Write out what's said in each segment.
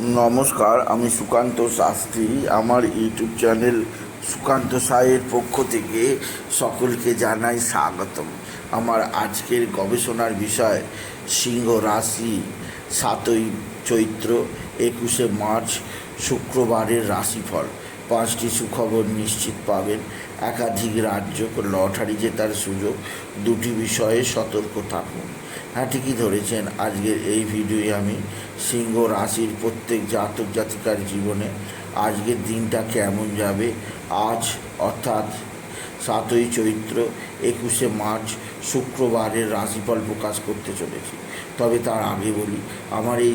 নমস্কার, আমি সুকান্ত শাস্ত্রী। আমার ইউটিউব চ্যানেল সুকান্ত সাহের পক্ষ থেকে সকলকে জানাই স্বাগতম। আমার আজকের গবেষণার বিষয়, সিংহ রাশি সাতই চৈত্র, একুশে মার্চ, শুক্রবারের রাশিফল। পাঁচটি সুখবর নিশ্চিত পাবেন। একাধিক রাজ্য লটারি জেতার সুযোগ। দুটি বিষয়ে সতর্ক থাকুন। হ্যাঁ ঠিকই ধরেছেন। আজকের এই ভিডিওয়ে আমি সিংহ রাশির প্রত্যেক জাতক জাতিকার জীবনে আজকের দিনটা কেমন যাবে? আজ অর্থাৎ সাতই চৈত্র একুশে মার্চ শুক্রবারের রাশিফল প্রকাশ করতে চলেছি। তবে তার আগে বলি, আমার এই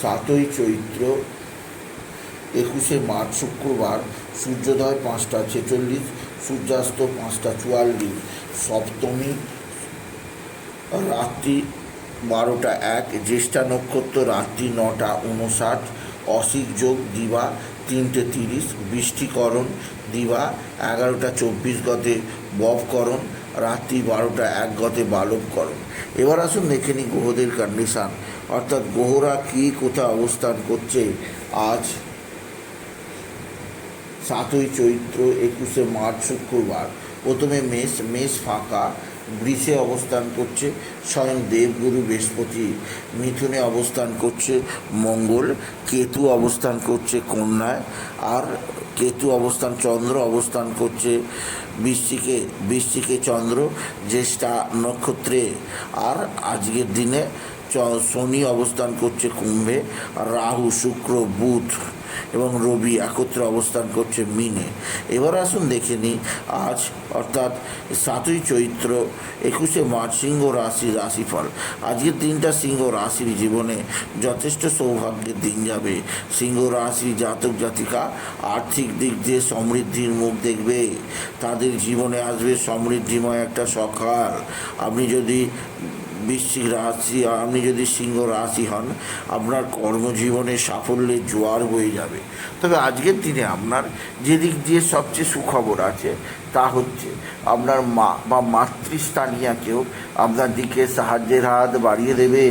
সাতই চৈত্র একুশে মার্চ শুক্রবার, সূর্যোদয় পাঁচটা ছেচল্লিশ, সূর্যাস্ত পাঁচটা চুয়াল্লিশ, সপ্তমী রাত্রি বারোটা এক, জ্যেষ্ঠা নক্ষত্র রাত্রি নটা উনষাট, অসিক যোগ দিবা তিনটে তিরিশ, বৃষ্টিকরণ দিবা এগারোটা চব্বিশ গতে ববকরণ রাত্রি বারোটা এক গতে বালক করো। এবার আসুন দেখে নিই গ্রহদের কন্ডিশান অর্থাৎ গ্রহরা কী, কোথায় অবস্থান করছে। আজ সাতই চৈত্র একুশে মার্চ শুক্রবার। প্রথমে মেষ মেষ ফাঁকা। বৃষে অবস্থান করছে, স্বয়ং দেবগুরু বৃহস্পতি মিথুনে অবস্থান করছে, মঙ্গল কেতু অবস্থান করছে, কন্যায়, আর কেতু অবস্থান, চন্দ্র অবস্থান করছে বৃষ্টিকে বৃষ্টিকে চন্দ্র, জ্যেষ্ঠা নক্ষত্রে। আর আজকের দিনে শনি অবস্থান করছে কুম্ভে, আর রাহু, শুক্র, বুধ এবং রবি একত্রে অবস্থান করছে মিনে। এবার আসুন দেখে নিই আজ অর্থাৎ সাতই চৈত্র একুশে মার্চ সিংহ রাশি রাশিফল। আজকের দিনটা সিংহ রাশির জীবনে যথেষ্ট সৌভাগ্যের দিন যাবে। সিংহ রাশি জাতক জাতিকা আর্থিক দিক দিয়ে সমৃদ্ধির মুখ দেখবে। তাদের জীবনে আসবে সমৃদ্ধিময় একটা সকাল। আপনি যদি বৃশ্চিক রাশি, আপনি যদি সিংহ রাশি হন, আপনার কর্মজীবনে সাফল্যের জোয়ার বয়ে যাবে। তবে আজকের দিনে আপনার যেদিক দিয়ে সবচেয়ে সুখবর আছে, তা হচ্ছে আপনার মা বা মাতৃস্থানীয় কেউ আপনার দিকে সাহায্যের হাত বাড়িয়ে দেবে।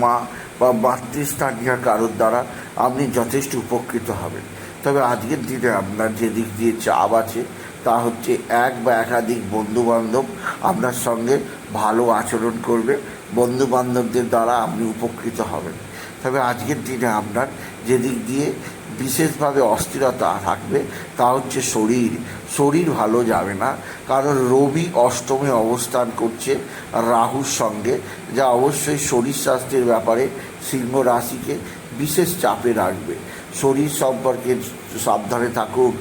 মা বা মাতৃস্থানীয় কারোর দ্বারা আপনি যথেষ্ট উপকৃত হবেন। তবে আজকের দিনে আপনার যে দিক দিয়ে চাপ আছে, তা হচ্ছে এক বা একাধিক বন্ধুবান্ধব আপনার সঙ্গে ভালো আচরণ করবে বন্ধু বান্ধবদের দ্বারা আপনি উপকৃত হবেন। তবে আজকের দিনে আপনার যেদিক দিয়ে বিশেষভাবে অস্থিরতা থাকবে, তা হচ্ছে শরীর। শরীর ভালো যাবে না, কারণ রবি অষ্টমে অবস্থান করছে রাহুর সঙ্গে, যা অবশ্যই শরীর স্বাস্থ্যের ব্যাপারে সিংহ রাশিকে বিশেষ চাপে রাখবে। শরীর সম্পর্কে সাবধানে থাকুন।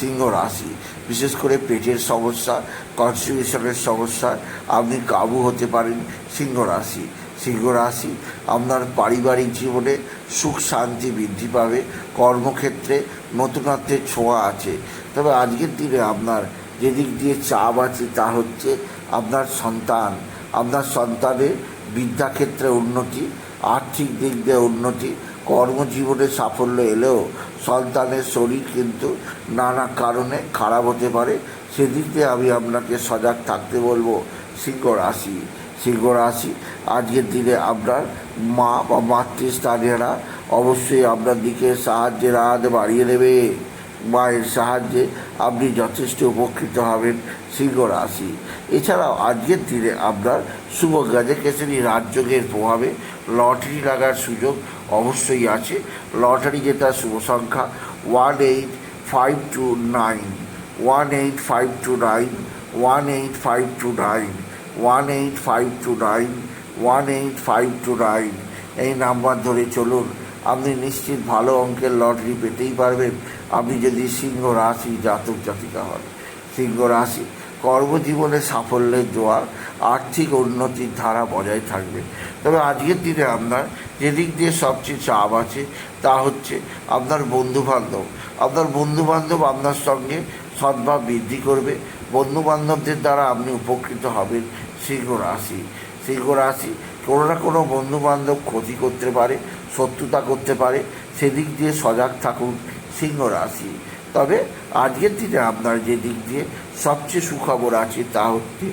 সিংহ রাশি, বিশেষ করে পেটের সমস্যা, কনস্টিটিউশনের সমস্যা, আপনি কাবু হতে পারেন সিংহ রাশি। সিংহ রাশি আপনার পারিবারিক জীবনে সুখ শান্তি বৃদ্ধি পাবে, কর্মক্ষেত্রে নতুনত্বের ছোঁয়া আছে। তবে আজকের দিনে আপনার যে দিক দিয়ে চাপ আছে তা হচ্ছে আপনার সন্তান। আপনার সন্তানের বিদ্যাক্ষেত্রে উন্নতি, আর্থিক দিক দিয়ে উন্নতি কর্মজীবনে সাফল্য এলেও সন্তানের শরীর কিন্তু নানা কারণে খারাপ হতে পারে। সেদিক দিয়ে আমি আপনাকে সজাগ থাকতে বলব, সিংহ রাশি। সিংহ রাশি, আজকের দিনে আপনার মা বা মাতৃস্থানীয়রা অবশ্যই আপনার দিকে সাহায্যের হাত বাড়িয়ে দেবে। মায়ের সাহায্যে আপনি যথেষ্ট উপকৃত হবেন সিংহ রাশি। এছাড়াও আজকের দিনে আপনার শুভ গাজে কেসরি রাজযোগের প্রভাবে লটারি লাগার সুযোগ অবশ্যই আছে। লটারি জেতার শুভ সংখ্যা one eight five two nine one eight five two nine one eight five two nine one eight five two nine one eight five two nine এই নাম্বার ধরে চলুন। আপনি নিশ্চিত ভালো অঙ্কের লটারি পেতেই পারবেন। আপনি যদি সিংহ রাশি জাতক জাতিকা হন, সিংহ রাশি কর্মজীবনে সাফল্যের জোয়ার, আর্থিক উন্নতির ধারা বজায় থাকবে। তবে আজকের দিনে আপনার যেদিক দিয়ে সবচেয়ে চাপ আছে, তা হচ্ছে আপনার বন্ধুবান্ধব। আপনার বন্ধুবান্ধব আপনার সঙ্গে সদ্ভাব বৃদ্ধি করবে। বন্ধুবান্ধবদের দ্বারা আপনি উপকৃত হবেন সিংহ রাশি। সিংহ রাশি কোনো না কোনো বন্ধুবান্ধব ক্ষতি করতে পারে, শত্রুতা করতে পারে। সেদিক দিয়ে সজাগ থাকুন সিংহ রাশি। তবে আজকের দিনে আপনার যে দিক দিয়ে সবচেয়ে সুখবর আছে তা হচ্ছে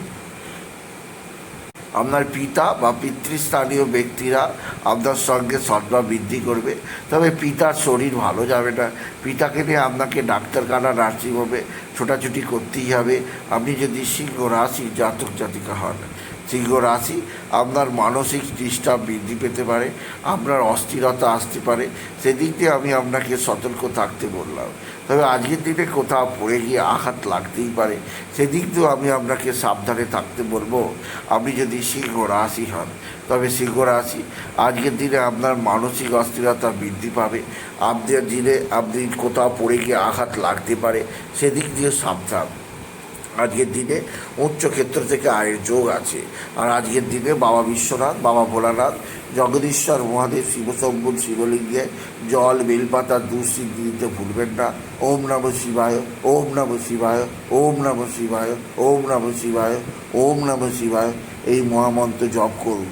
আপনার পিতা বা পিতৃস্থানীয় ব্যক্তিরা আপনার সঙ্গে সদ্ভাব বৃদ্ধি করবে। তবে পিতার শরীর ভালো যাবে না। পিতাকে নিয়ে আপনাকে ডাক্তারখানা, নার্সিংহোমে ছোটাছুটি করতেই হবে। আপনি যদি সিংহ, রাশি, জাতক, জাতিকা হন সিংহ রাশি, আপনার মানসিক ডিস্টার্ব বৃদ্ধি পেতে পারে, আপনার অস্থিরতা আসতে পারে, সেদিক দিয়ে আমি আপনাকে সতর্ক থাকতে বললাম। তবে আজকের দিনে কোথাও পড়ে গিয়ে আঘাত লাগতেই পারে, সেদিক দিয়েও আমি আপনাকে সাবধানে থাকতে বলব, আপনি যদি সিংহ রাশি হন। তবে সিংহ রাশি, আজকের দিনে আপনার মানসিক অস্থিরতা বৃদ্ধি পাবে আপনার দিনে, আপনি কোথাও পড়ে গিয়ে আঘাত লাগতে পারে, সেদিক দিয়ে সাবধান। আজকের দিনে উচ্চ ক্ষেত্র থেকে আয়ের যোগ আছে। আর আজকের দিনে বাবা বিশ্বনাথ, বাবা ভোলানাথ, জগদীশ্বর, মহাদেব, শিবশম্ভুর, শিবলিঙ্গে, জল, বেলপাতা দুঃসিদ্ধি দিতে ভুলবেন না। ওম নম শিবায়, ওম নম শিবায়, ওম নম শিবায়, ওম নম শিবায়, ওম নম শিবায়। এই মহামন্ত্র জপ করুন।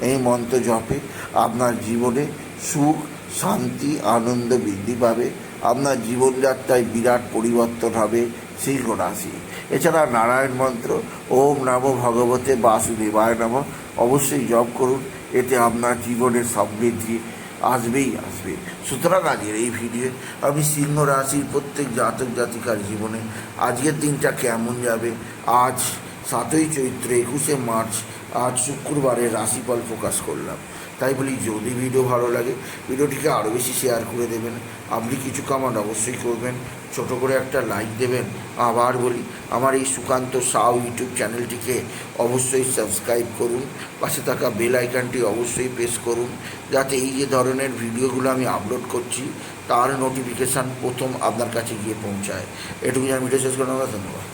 এই মন্ত্র জপে আপনার জীবনে সুখ, শান্তি, আনন্দ বৃদ্ধি পাবে। আপনার জীবনযাত্রায় বিরাট পরিবর্তন হবে। সিংহ রাশি এছাড়া নারায়ণ মন্ত্র, ওম নম ভগবতে বাসুদেবায় নাম। অবশ্যই জপ করুন, এতে আপনার জীবনের সমৃদ্ধি আসবেই আসবে। সুতরাং আজকের এই ভিডিও আমি সিংহ রাশির প্রত্যেক জাতক জাতিকার জীবনে আজকের দিনটা কেমন যাবে? আজ সাতই চৈত্র, একুশে মার্চ আজ শুক্রবারের রাশিফল প্রকাশ করলাম। তাই বলি, যদি ভিডিও ভালো লাগে ভিডিওটিকে আরও বেশি শেয়ার করে দেবেন। আপনি কিছু কামান অবশ্যই করবেন। ছোট করে একটা লাইক দেবেন। আবার বলি, আমার এই সুকান্ত সাউ ইউটিউব চ্যানেলটিকে অবশ্যই সাবস্ক্রাইব করুন। পাশে থাকা বেল আইকনটি অবশ্যই প্রেস করুন। যাতে এই যে ধরনের ভিডিওগুলো আমি আপলোড করছি, তার নোটিফিকেশান প্রথম আপনার কাছে গিয়ে পৌঁছায়। এটুকু আমি ভিডিও শেষ করে ধন্যবাদ।